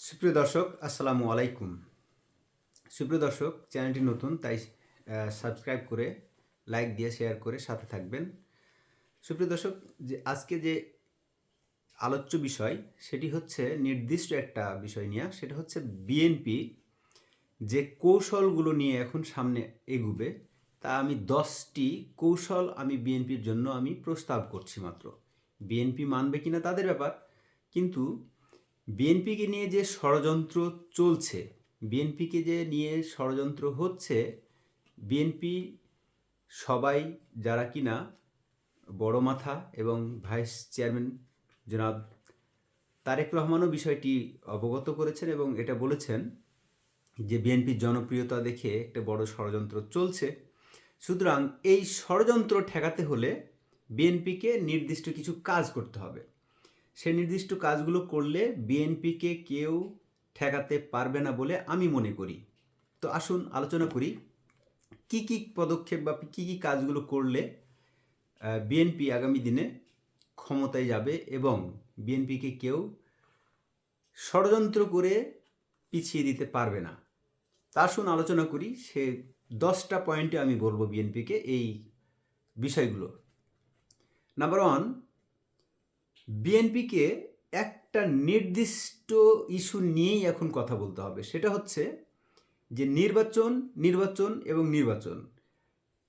সুপ্রিয় দর্শক, আসসালামু আলাইকুম। সুপ্রিয় দর্শক, চ্যানেলটি নতুন, তাই সাবস্ক্রাইব করে, লাইক দিয়ে, শেয়ার করে সাথে থাকবেন। সুপ্রিয় দর্শক, যে আজকে যে আলোচ্য বিষয়, সেটি হচ্ছে নির্দিষ্ট একটা বিষয় নিয়ে, সেটা হচ্ছে বিএনপি যে কৌশলগুলো নিয়ে এখন সামনে এগুবে, তা আমি দশটি কৌশল আমি বিএনপির জন্য আমি প্রস্তাব করছি মাত্র। বিএনপি মানবে কিনা তাদের ব্যাপার, কিন্তু বিএনপিকে নিয়ে যে ষড়যন্ত্র চলছে, বিএনপিকে যে নিয়ে ষড়যন্ত্র হচ্ছে, বিএনপি সবাই যারা কিনা বড় মাথা এবং ভাইস চেয়ারম্যান জনাব তারেক রহমানও বিষয়টি অবগত করেছেন এবং এটা বলেছেন যে বিএনপির জনপ্রিয়তা দেখে একটা বড় ষড়যন্ত্র চলছে। সুতরাং এই ষড়যন্ত্র ঠেকাতে হলে বিএনপিকে নির্দিষ্ট কিছু কাজ করতে হবে। সে নির্দিষ্ট কাজগুলো করলে বিএনপিকে কেউ ঠেকাতে পারবে না বলে আমি মনে করি। তো আসুন আলোচনা করি, কি কি পদক্ষেপ বা কি কি কাজগুলো করলে বিএনপি আগামী দিনে ক্ষমতায় যাবে এবং বিএনপিকে কেউ ষড়যন্ত্র করে পিছিয়ে দিতে পারবে না? তা আসুন আলোচনা করি, সে দশটা পয়েন্টে আমি বলব বিএনপিকে এই বিষয়গুলো। নাম্বার ওয়ান বিএনপিকে একটা নির্দিষ্ট ইস্যু নিয়েই এখন কথা বলতে হবে। সেটা হচ্ছে যে নির্বাচন নির্বাচন এবং নির্বাচন।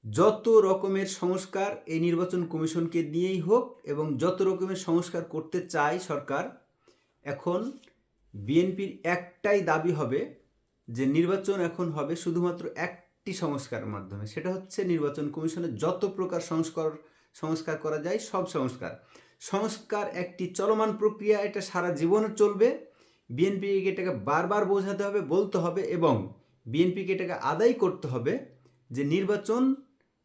যত রকমের সংস্কার এই নির্বাচন কমিশনকে দিয়েই হোক এবং যত রকমের সংস্কার করতে চায় সরকার, এখন বিএনপির একটাই দাবি হবে যে নির্বাচন এখন হবে শুধুমাত্র একটি সংস্কারের মাধ্যমে। সেটা হচ্ছে নির্বাচন কমিশনের যত প্রকার সংস্কার সংস্কার করা যায় সব সংস্কার। সংস্কার একটি চলমান প্রক্রিয়া, এটা সারা জীবন চলবে। বিএনপিকে এটাকে বারবার বোঝাতে হবে, বলতে হবে এবং বিএনপিকে এটাকে আদায় করতে হবে যে নির্বাচন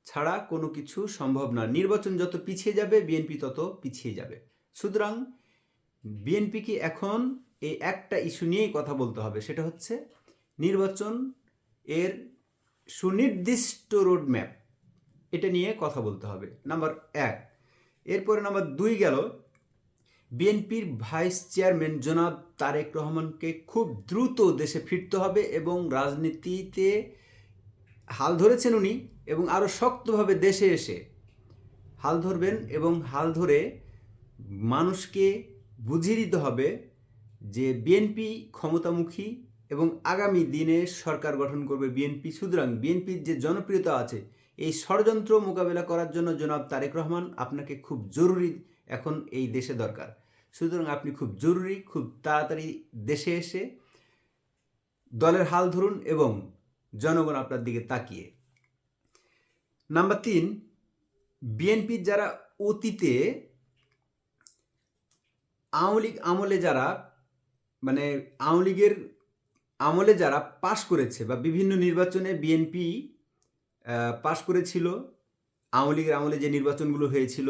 ছাড়া কোনো কিছু সম্ভব না। নির্বাচন যত পিছিয়ে যাবে, বিএনপি তত পিছিয়ে যাবে। সুতরাং বিএনপিকে এখন এই একটা ইস্যু নিয়েই কথা বলতে হবে, সেটা হচ্ছে নির্বাচন এর সুনির্দিষ্ট রোডম্যাপ, এটা নিয়ে কথা বলতে হবে। নাম্বার এক এরপরে নাম্বার দুই গেল, বিএনপির ভাইস চেয়ারম্যান জনাব তারেক রহমানকে খুব দ্রুত দেশে ফিরতে হবে এবং রাজনীতিতে হাল ধরেছেন উনি এবং আরও শক্তভাবে দেশে এসে হাল ধরবেন এবং হাল ধরে মানুষকে বুঝিয়ে দিতে হবে যে বিএনপি ক্ষমতামুখী এবং আগামী দিনে সরকার গঠন করবে বিএনপি। সুতরাং বিএনপির যে জনপ্রিয়তা আছে এই ষড়যন্ত্র মোকাবেলা করার জন্য জনাব তারেক রহমান আপনাকে খুব জরুরি এখন এই দেশে দরকার। সুতরাং আপনি খুব জরুরি, খুব তাড়াতাড়ি দেশে এসে দলের হাল ধরুন এবং জনগণ আপনার দিকে তাকিয়ে। নাম্বার তিন বিএনপির যারা অতীতে আওয়ামী লীগ আমলে যারা মানে আওয়ামী লীগের আমলে যারা পাশ করেছে বা বিভিন্ন নির্বাচনে বিএনপি পাশ করেছিল, আওয়ামী লীগের আমলে যে নির্বাচনগুলো হয়েছিল,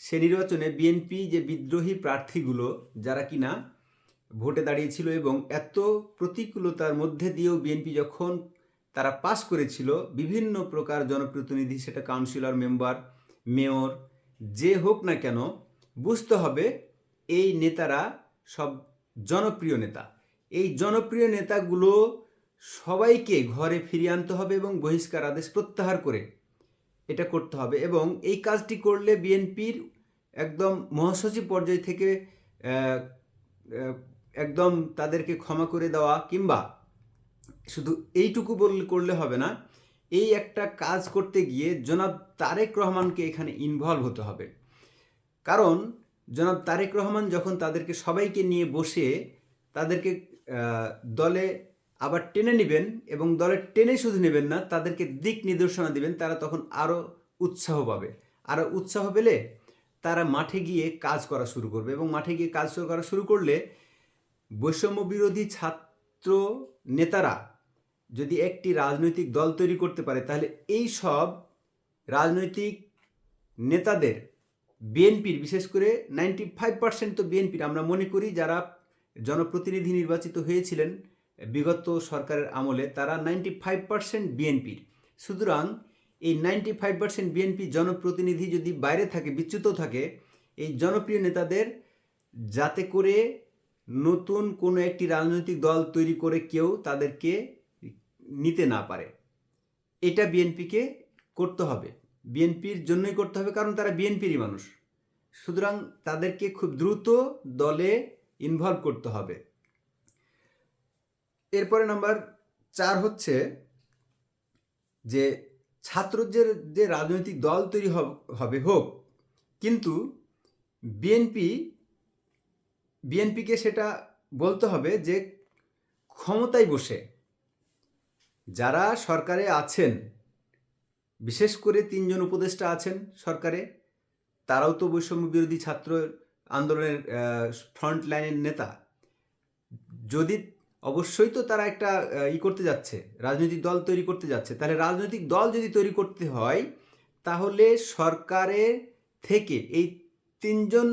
সে নির্বাচনে বিএনপি যে বিদ্রোহী প্রার্থীগুলো, যারা কিনা ভোটে দাঁড়িয়েছিল এবং এত প্রতিকূলতার মধ্যে দিয়েও বিএনপি যখন তারা পাশ করেছিল, বিভিন্ন প্রকার জনপ্রতিনিধি, সেটা কাউন্সিলর, মেম্বার, মেয়র, যে হোক না কেন, বুঝতে হবে এই নেতারা সব জনপ্রিয় নেতা। এই জনপ্রিয় নেতাগুলো সবাইকে ঘরে ফিরিয়ে আনতে হবে এবং বহিষ্কার আদেশ প্রত্যাহার করে এটা করতে হবে এবং এই কাজটি করলে বিএনপির একদম মহাসচিব পর্যায় থেকে একদম তাদেরকে ক্ষমা করে দেওয়া কিংবা শুধু এইটুকু বললে করলে হবে না, এই একটা কাজ করতে গিয়ে জনাব তারেক রহমানকে এখানে ইনভলভ হতে হবে। কারণ জনাব তারেক রহমান যখন তাদেরকে সবাইকে নিয়ে বসে তাদেরকে দলে আবার টেনে নেবেন এবং দলের টেনে শুধু নেবেন না, তাদেরকে দিক নির্দেশনা দিবেন, তারা তখন আরও উৎসাহ পাবে। আরও উৎসাহ পেলে তারা মাঠে গিয়ে কাজ করা শুরু করবে এবং মাঠে গিয়ে কাজ করা শুরু করলে বৈষম্য বিরোধী ছাত্র নেতারা যদি একটি রাজনৈতিক দল তৈরি করতে পারে, তাহলে এই সব রাজনৈতিক নেতাদের বিএনপির বিশেষ করে নাইনটি ফাইভ পার্সেন্ট তো বিএনপির আমরা মনে করি যারা জনপ্রতিনিধি নির্বাচিত হয়েছিলেন বিগত সরকারের আমলে তারা নাইনটি ফাইভ পার্সেন্ট বিএনপির সুতরাং এই নাইনটি ফাইভ পার্সেন্ট বিএনপি জনপ্রতিনিধি যদি বাইরে থাকে, বিচ্যুত থাকে, এই জনপ্রিয় নেতাদের যাতে করে নতুন কোনো একটি রাজনৈতিক দল তৈরি করে কেউ তাদেরকে নিতে না পারে। এটা বিএনপিকে করতে হবে। বিএনপির জন্যই করতে হবে, কারণ তারা বিএনপিরই মানুষ। সুতরাং তাদেরকে খুব দ্রুত দলে ইনভলভ করতে হবে। এরপরে নাম্বার চার হচ্ছে যে ছাত্রদের যে রাজনৈতিক দল তৈরি হবে হোক, কিন্তু বিএনপি বিএনপিকে সেটা বলতে হবে যে ক্ষমতায় বসে যারা সরকারে আছেন, বিশেষ করে তিনজন উপদেষ্টা আছেন সরকারে, তারাও তো বৈষম্য বিরোধী ছাত্র আন্দোলনের ফ্রন্ট লাইনের নেতা। যদি অবশ্যই তো তারা একটা ই করতে যাচ্ছে, রাজনৈতিক দল তৈরি করতে যাচ্ছে। তাহলে রাজনৈতিক দল যদি তৈরি করতে হয়, তাহলে সরকারের থেকে এই তিনজন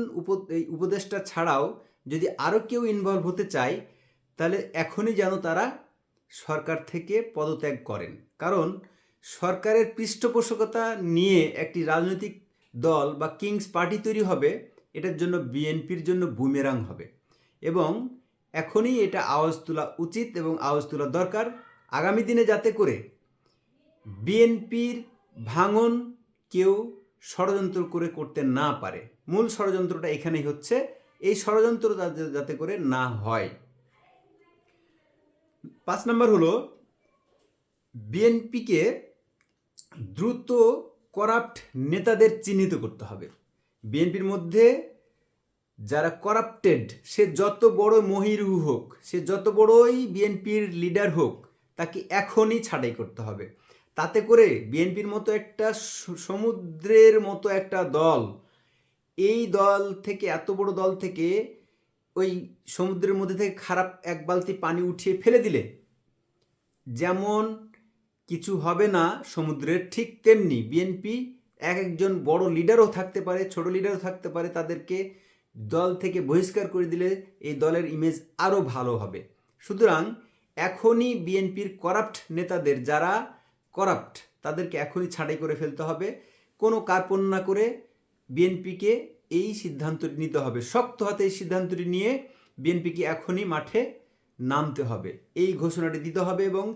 উপদেষ্টা ছাড়াও যদি আরও কেউ ইনভলভ হতে চায়, তাহলে এখনই যেন তারা সরকার থেকে পদত্যাগ করেন। কারণ সরকারের পৃষ্ঠপোষকতা নিয়ে একটি রাজনৈতিক দল বা কিংস পার্টি তৈরি হবে, এটার জন্য বিএনপির জন্য বুমেরাং হবে। এবং এখনই এটা আওয়াজ তোলা উচিত এবং আওয়াজ তোলা দরকার আগামী দিনে যাতে করে বিএনপির ভাঙন কেউ ষড়যন্ত্র করে করতে না পারে। মূল ষড়যন্ত্রটা এখানেই হচ্ছে, এই ষড়যন্ত্র যাতে- করে না হয়। পাঁচ নম্বর হলো, বিএনপিকে দ্রুত করাপ্ট নেতাদের চিহ্নিত করতে হবে। বিএনপির মধ্যে যারা করাপ্টেড সে যত বড় মহিরু হোক, সে যত বড়ই বিএনপির লিডার হোক, তাকে এখনই ছাঁটাই করতে হবে। তাতে করে বিএনপির মতো একটা সমুদ্রের মতো একটা দল, এই দল থেকে, এত বড় দল থেকে, ওই সমুদ্রের মধ্যে থেকে খারাপ এক বালতি পানি উঠিয়ে ফেলে দিলে, যেমন কিছু হবে না সমুদ্রের ঠিক তেমনি বিএনপি এক একজন বড় লিডারও থাকতে পারে, ছোট লিডারও থাকতে পারে, তাদেরকে দল থেকে বহিষ্কার করে দিলে এই দলের ইমেজ আরও ভালো হবে। সুতরাং এখনই বিএনপির করাপ্ট নেতাদের যারা করাপ্ট তাদেরকে এখনই ছাঁটাই করে ফেলতে হবে। কোনো কার্পণ না করে বিএনপিকে এই সিদ্ধান্তটি নিতে হবে। শক্ত হাতে এই সিদ্ধান্তটি নিয়ে বিএনপিকে এখনই মাঠে নামতে হবে। এই ঘোষণাটি দিতে হবে এবং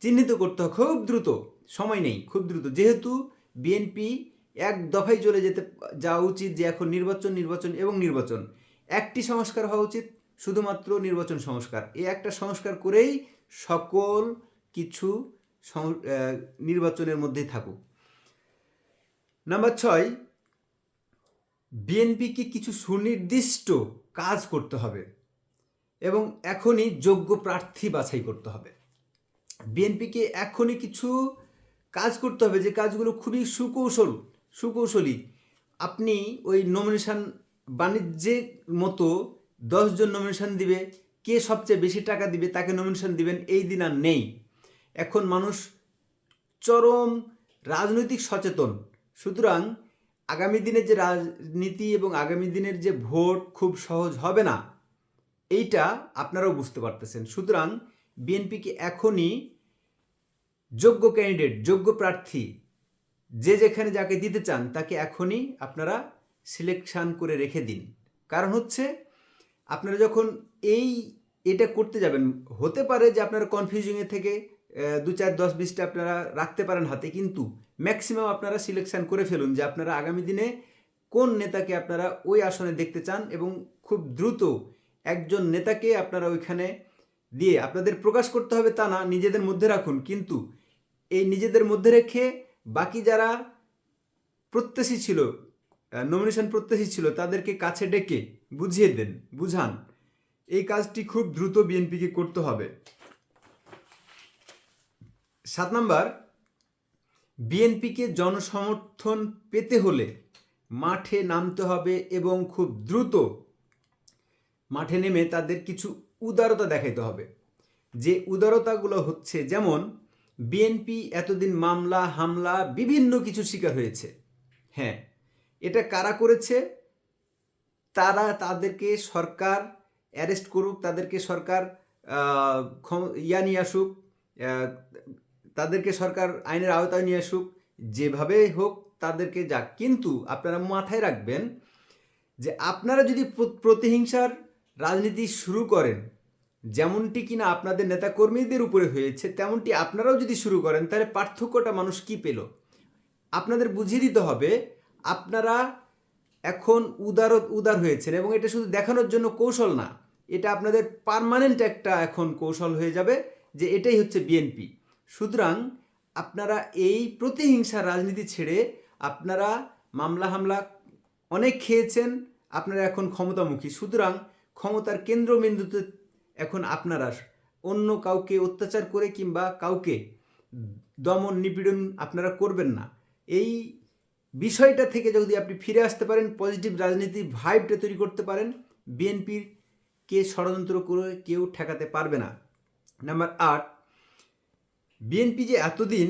চিহ্নিত করতে হবে। খুব দ্রুত, সময় নেই, খুব দ্রুত। যেহেতু বিএনপি এক দফায় চলে যেতে যাওয়া উচিত যে এখন নির্বাচন নির্বাচন এবং নির্বাচন। একটি সংস্কার হওয়া উচিত, শুধুমাত্র নির্বাচন সংস্কার। এই একটা সংস্কার করেই সকল কিছু নির্বাচনের মধ্যেই থাকুক। নাম্বার ছয়, বিএনপিকে কিছু সুনির্দিষ্ট কাজ করতে হবে এবং এখনই যোগ্য প্রার্থী বাছাই করতে হবে। বিএনপিকে এখনই কিছু কাজ করতে হবে যে কাজগুলো খুবই সুকৌশল। সুকৌশলী। আপনি ওই নমিনেশন বাণিজ্যের মতো দশজন নমিনেশন দিবে, কে সবচেয়ে বেশি টাকা দিবে তাকে নমিনেশন দিবেন, এই দিন আর নেই। এখন মানুষ চরম রাজনৈতিক সচেতন। সুতরাং আগামী দিনের যে রাজনীতি এবং আগামী দিনের যে ভোট খুব সহজ হবে না, এইটা আপনারাও বুঝতে পারতেছেন। সুতরাং বিএনপিকে এখনই যোগ্য ক্যান্ডিডেট যোগ্য প্রার্থী যে যেখানে যাকে দিতে চান, তাকে এখনই আপনারা সিলেকশান করে রেখে দিন। কারণ হচ্ছে, আপনারা যখন এই, এটা করতে যাবেন, হতে পারে যে আপনারা কনফিউজিংয়ে থেকে দু চার দশ বিশটা আপনারা রাখতে পারেন হাতে, কিন্তু ম্যাক্সিমাম আপনারা সিলেকশান করে ফেলুন যে আপনারা আগামী দিনে কোন নেতাকে আপনারা ওই আসনে দেখতে চান এবং খুব দ্রুত একজন নেতাকে আপনারা ওইখানে দিয়ে আপনাদের প্রকাশ করতে হবে তা না, নিজেদের মধ্যে রাখুন। কিন্তু এই নিজেদের মধ্যে রেখে বাকি যারা প্রত্যাশী ছিল নমিনেশন প্রত্যাশী ছিল, তাদেরকে কাছে ডেকে বুঝিয়ে দেন, বুঝান। এই কাজটি খুব দ্রুত বিএনপিকে করতে হবে। সাত নাম্বার, বিএনপিকে জনসমর্থন পেতে হলে মাঠে নামতে হবে এবং খুব দ্রুত মাঠে নেমে তাদের কিছু উদারতা দেখাইতে হবে। যে উদারতাগুলো হচ্ছে, যেমন বিএনপি এতদিন মামলা, হামলা, বিভিন্ন কিছু শিকার হয়েছে। হ্যাঁ এটা কারা করেছে? তারা তাদেরকে সরকার অ্যারেস্ট করুক, তাদেরকে সরকার ইয়া নিয়ে আসুক তাদেরকে সরকার আইনের আওতায় নিয়ে আসুক, যেভাবে হোক তাদেরকে যাক। কিন্তু আপনারা মাথায় রাখবেন যে আপনারা যদি প্রতিহিংসার রাজনীতি শুরু করেন যেমনটি কিনা আপনাদের নেতাকর্মীদের উপরে হয়েছে, তেমনটি আপনারাও যদি শুরু করেন, তাহলে পার্থক্যটা মানুষ কি পেল? আপনাদের বুঝিয়ে দিতে হবে, আপনারা এখন উদার উদার হয়েছেন এবং এটা শুধু দেখানোর জন্য কৌশল না, এটা আপনাদের পার্মানেন্ট একটা এখন কৌশল হয়ে যাবে যে এটাই হচ্ছে বিএনপি সুতরাং আপনারা এই প্রতিহিংসা রাজনীতি ছেড়ে আপনারা মামলা, হামলা অনেক খেয়েছেন, আপনারা এখন ক্ষমতামুখী। সুতরাং ক্ষমতার কেন্দ্রবিন্দুতে এখন আপনারা অন্য কাউকে অত্যাচার করে কিংবা কাউকে দমন নিপীড়ন আপনারা করবেন না। এই বিষয়টা থেকে যদি আপনি ফিরে আসতে পারেন, পজিটিভ রাজনীতি ভাইবটা তৈরি করতে পারেন, বিএনপির কে ষড়যন্ত্র করে কেউ ঠেকাতে পারবে না। নাম্বার আট, বিএনপি যে এতদিন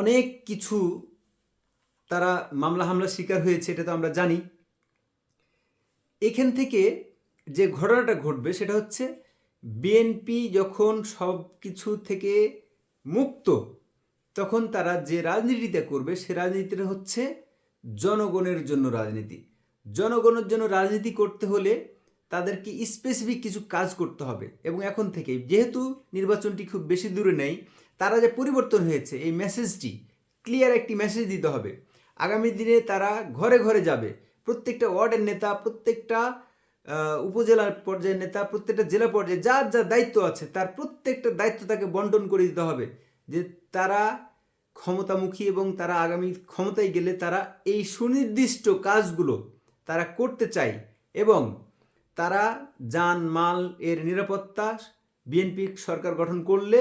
অনেক কিছু তারা মামলা হামলার শিকার হয়েছে, এটা তো আমরা জানি। এখান থেকে যে ঘটনাটা ঘটবে সেটা হচ্ছে বিএনপি যখন সব কিছু থেকে মুক্ত, তখন তারা যে রাজনীতিটা করবে সে রাজনীতিটা হচ্ছে জনগণের জন্য রাজনীতি। জনগণের জন্য রাজনীতি করতে হলে তাদেরকে স্পেসিফিক কিছু কাজ করতে হবে এবং এখন থেকেই, যেহেতু নির্বাচনটি খুব বেশি দূরে নেই, তারা যে পরিবর্তন হয়েছে, এই মেসেজটি ক্লিয়ার একটি মেসেজ দিতে হবে। আগামী দিনে তারা ঘরে ঘরে যাবে। প্রত্যেকটা ওয়ার্ডের নেতা, প্রত্যেকটা উপজেলার পর্যায়ের নেতা, প্রত্যেকটা জেলা পর্যায়ে যার যা দায়িত্ব আছে, তার প্রত্যেকটা দায়িত্ব তাকে বন্টন করে দিতে হবে যে তারা ক্ষমতামুখী এবং তারা আগামী ক্ষমতায় গেলে তারা এই সুনির্দিষ্ট কাজগুলো তারা করতে চায় এবং তারা যান, মাল এর নিরাপত্তা বিএনপি সরকার গঠন করলে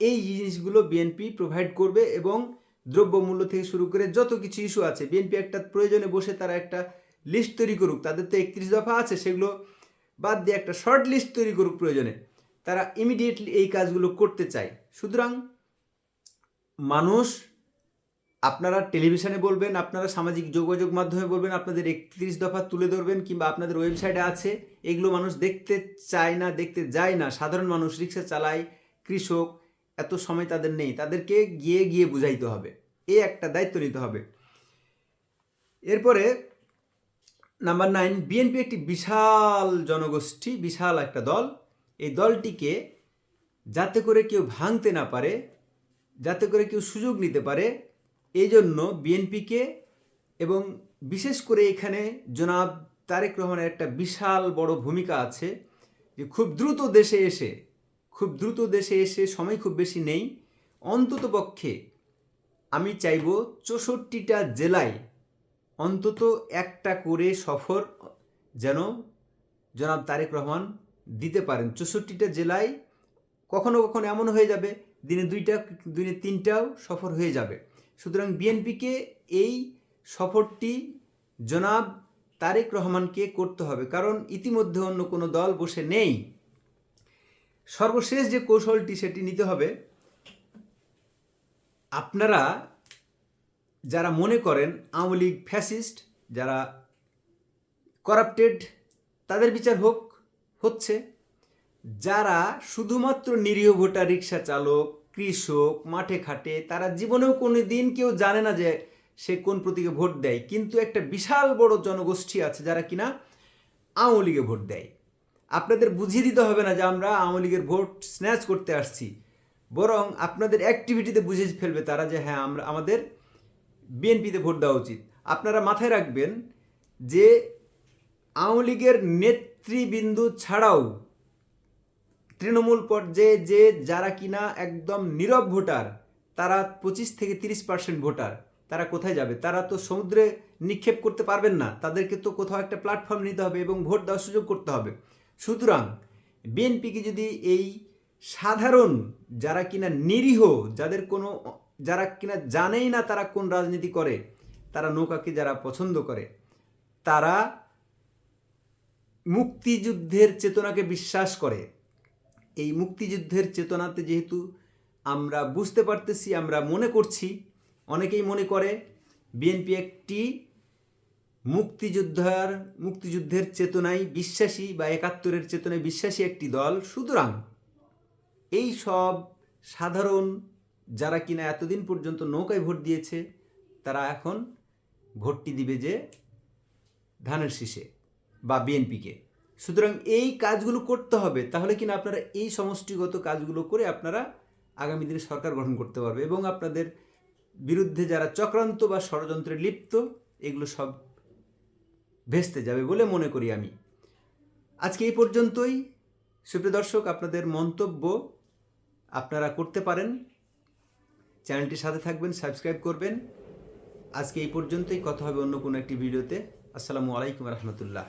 এই জিনিসগুলো বিএনপি প্রোভাইড করবে এবং দ্রব্যমূল্য থেকে শুরু করে যত কিছু ইস্যু আছে বিএনপি একটা প্রয়োজনে বসে তারা একটা লিস্ট তৈরি করুক, তাদের তো একত্রিশ দফা আছে, সেগুলো বাদ দিয়ে একটা শর্ট লিস্ট তৈরি করুক প্রয়োজনে। তারা ইমিডিয়েটলি এই কাজগুলো করতে চায়। সুতরাং মানুষ আপনারা টেলিভিশনে বলবেন, আপনারা সামাজিক যোগাযোগ মাধ্যমে বলবেন, আপনাদের একত্রিশ দফা তুলে ধরবেন কিংবা আপনাদের ওয়েবসাইটে আছে, এগুলো মানুষ দেখতে চায় না, দেখতে যায় না। সাধারণ মানুষ রিক্সা চালায়, কৃষক, এত সময় তাদের নেই। তাদেরকে গিয়ে গিয়ে বুঝাইতে হবে। এ একটা দায়িত্ব নিতে হবে। এরপরে নাম্বার নাইন বিএনপি একটি বিশাল জনগোষ্ঠী, বিশাল একটা দল। এই দলটিকে যাতে করে কেউ ভাঙতে না পারে, যাতে করে কেউ সুযোগ নিতে পারে, এই জন্য বিএনপিকে এবং বিশেষ করে এখানে জনাব তারেক রহমানের একটা বিশাল বড় ভূমিকা আছে যে খুব দ্রুত দেশে এসে, খুব দ্রুত দেশে এসে সময় খুব বেশি নেই। অন্তত পক্ষে আমি চাইব চৌষট্টিটা জেলায় অন্তত একটা করে সফর যেন জনাব তারেক রহমান দিতে পারেন। চৌষট্টিটা জেলায় কখনো কখনো এমন হয়ে যাবে, দিনে দুইটা, দিনে তিনটাও সফর হয়ে যাবে। সুতরাং বিএনপিকে এই সফরটি জনাব তারেক রহমানকে করতে হবে, কারণ ইতিমধ্যে অন্য কোনো দল বসে নেই। সর্বশেষ যে কৌশলটি সেটি নিতে হবে, আপনারা যারা মনে করেন আওয়ামী লীগ ফ্যাসিস্ট, যারা করাপ্টেড তাদের বিচার হোক, হচ্ছে। যারা শুধুমাত্র নিরীহ ভোটার রিক্সা চালক, কৃষক, মাঠে খাটে তারা জীবনেও কোনো দিন কেউ জানে না যে সে কোন প্রতীকে ভোট দেয়। কিন্তু একটা বিশাল বড় জনগোষ্ঠী আছে যারা কিনা আওয়ামী লীগে ভোট দেয়। আপনাদের বুঝিয়ে দিতে হবে না যে আমরা আওয়ামী লীগের ভোট স্ন্যাচ করতে আসছি। বরং আপনাদের অ্যাক্টিভিটিতে বুঝে ফেলবে তারা যে হ্যাঁ আমরা, আমাদের বিএনপিতে ভোট দেওয়া উচিত। আপনারা মাথায় রাখবেন যে আওয়ামী লীগের নেতৃবৃন্দু ছাড়াও তৃণমূল পর্যায়ে যে যারা কিনা একদম নীরব ভোটার, তারা পঁচিশ থেকে তিরিশ পার্সেন্ট ভোটার, তারা কোথায় যাবে? তারা তো সমুদ্রে নিক্ষেপ করতে পারবেন না। তাদেরকে তো কোথাও একটা প্ল্যাটফর্ম নিতে হবে এবং ভোট দেওয়ার সুযোগ করতে হবে। সুতরাং বিএনপিকে যদি এই সাধারণ যারা কিনা নিরীহ, যাদের কোনো যারা কিনা জানেই না তারা কোন রাজনীতি করে, তারা নৌকাকে যারা পছন্দ করে, তারা মুক্তিযুদ্ধের চেতনাকে বিশ্বাস করে। এই মুক্তিযুদ্ধের চেতনাতে যেহেতু আমরা বুঝতে পারতেছি, আমরা মনে করছি, অনেকেই মনে করে বিএনপি একটি মুক্তিযোদ্ধার, মুক্তিযুদ্ধের চেতনায় বিশ্বাসী বা একাত্তরের চেতনায় বিশ্বাসী একটি দল। সুতরাং এই সব সাধারণ যারা কিনা এতদিন পর্যন্ত নৌকায় ভোট দিয়েছে, তারা এখন ভোটটি দিবে যে ধানের শীষে বা বিএনপিকে। সুতরাং এই কাজগুলো করতে হবে, তাহলে কিনা আপনারা এই সমষ্টিগত কাজগুলো করে আপনারা আগামী দিনে সরকার গঠন করতে পারবে এবং আপনাদের বিরুদ্ধে যারা চক্রান্ত বা ষড়যন্ত্রে লিপ্ত, এগুলো সব ভেস্তে যাবে বলে মনে করি আমি। আজকে এই পর্যন্তই। সুপ্রিয় দর্শক, আপনাদের মন্তব্য আপনারা করতে পারেন। চ্যানেলটির সাথে থাকবেন, সাবস্ক্রাইব করবেন। আজকে এই পর্যন্তই, কথা হবে অন্য কোনো একটি ভিডিওতে। আসসালামু আলাইকুম রহমতুল্লাহ।